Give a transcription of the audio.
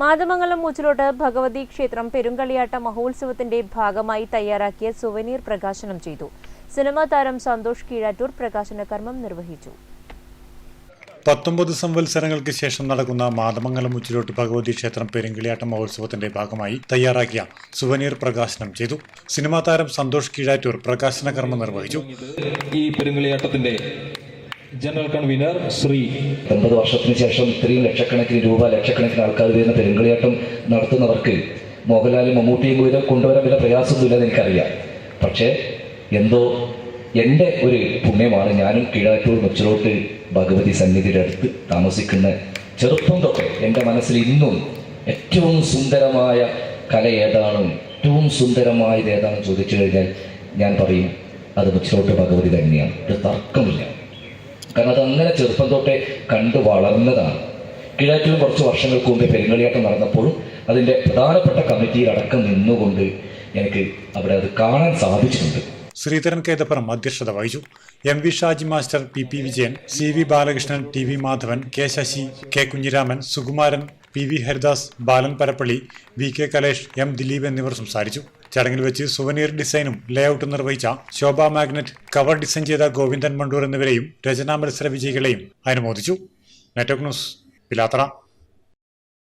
മാതമംഗലം മൂച്ചിലോട്ട് ഭഗവതി ക്ഷേത്രം പെരുങ്കളിയാട്ട മഹോത്സവത്തിന്റെ ഭാഗമായി തയ്യാറാക്കിയ സുവനീർ പ്രകാശനം ചെയ്തു. സിനിമാ താരം സന്തോഷ് കീഴാറ്റൂർ പ്രകാശന കർമ്മം നിർവഹിച്ചു. പത്തൊമ്പത് സംവത്സരങ്ങൾക്ക് ശേഷം നടക്കുന്ന മാതമംഗലം ഉച്ചിലോട്ട് ഭഗവതി ക്ഷേത്രം പെരുങ്കിളിയാട്ട മഹോത്സവത്തിന്റെ ഭാഗമായി തയ്യാറാക്കിയ സുവനീർ പ്രകാശനം ചെയ്തു. സിനിമാ താരം സന്തോഷ് കീഴാറ്റൂർ പ്രകാശന കർമ്മം നിർവഹിച്ചു. ഈ പെരുങ്കളിയാട്ടത്തിന്റെ ജനറൽ കൺവീനർ ശ്രീ ഒൻപത് വർഷത്തിന് ശേഷം ഇത്രയും ലക്ഷക്കണക്കിന് രൂപ ലക്ഷക്കണക്കിന് ആൾക്കാർ വരുന്ന പെരുങ്കളിയാട്ടം നടത്തുന്നവർക്ക് മോഹൻലാലും മമ്മൂട്ടിയും കൂടെ കൊണ്ടുവരാൻ വല്ല പ്രയാസമൊന്നുമില്ലെന്ന് എനിക്കറിയാം. പക്ഷേ എന്തോ എന്റെ ഒരു പുണ്യമാണ് ഞാനും കീഴാറ്റൂർ മുച്ചിലോട്ട് ഭഗവതി സന്നിധിയുടെ അടുത്ത് താമസിക്കുന്ന ചെറുപ്പം തൊട്ടേ എന്റെ മനസ്സിൽ ഇന്നും ഏറ്റവും സുന്ദരമായ കല ഏതാണ് ഏറ്റവും സുന്ദരമായത് ഏതാണെന്ന് ചോദിച്ചു കഴിഞ്ഞാൽ ഞാൻ പറയും അത് മുച്ചിലോട്ട് ഭഗവതി തന്നെയാണ്. ഒരു തർക്കമില്ല. കാരണം അത് അങ്ങനെ ചെറുപ്പം തൊട്ടേ കണ്ടു വളർന്നതാണ്. കിഴാറ്റൂർ കുറച്ച് വർഷങ്ങൾക്ക് മുമ്പ് പെരുങ്കളിയാട്ടം നടന്നപ്പോഴും അതിന്റെ പ്രധാനപ്പെട്ട കമ്മിറ്റിയിൽ അടക്കം നിന്നുകൊണ്ട് എനിക്ക് അവിടെ അത് കാണാൻ സാധിച്ചിട്ടുണ്ട്. ശ്രീധരൻ കേതപ്പുറം അധ്യക്ഷത വഹിച്ചു. M V Shaji master P P Vijayan C V Balakrishnan T V Madhavan K Sasi K Kunhiraman Sukumaran P V Haridas Balan Parappally V K Kalesh M Dileep എന്നിവർ സംസാരിച്ചു. ചടങ്ങിൽ വെച്ച് സുവനീർ ഡിസൈനും ലേഔട്ടും നിർവഹിച്ച ശോഭ മാഗ്നറ്റ് കവർ ഡിസൈൻ ചെയ്ത ഗോവിന്ദൻ മണ്ടൂർ എന്നിവരെയും രചനാ മത്സര വിജയികളെയും അനുമോദിച്ചു. Network news Pilathara.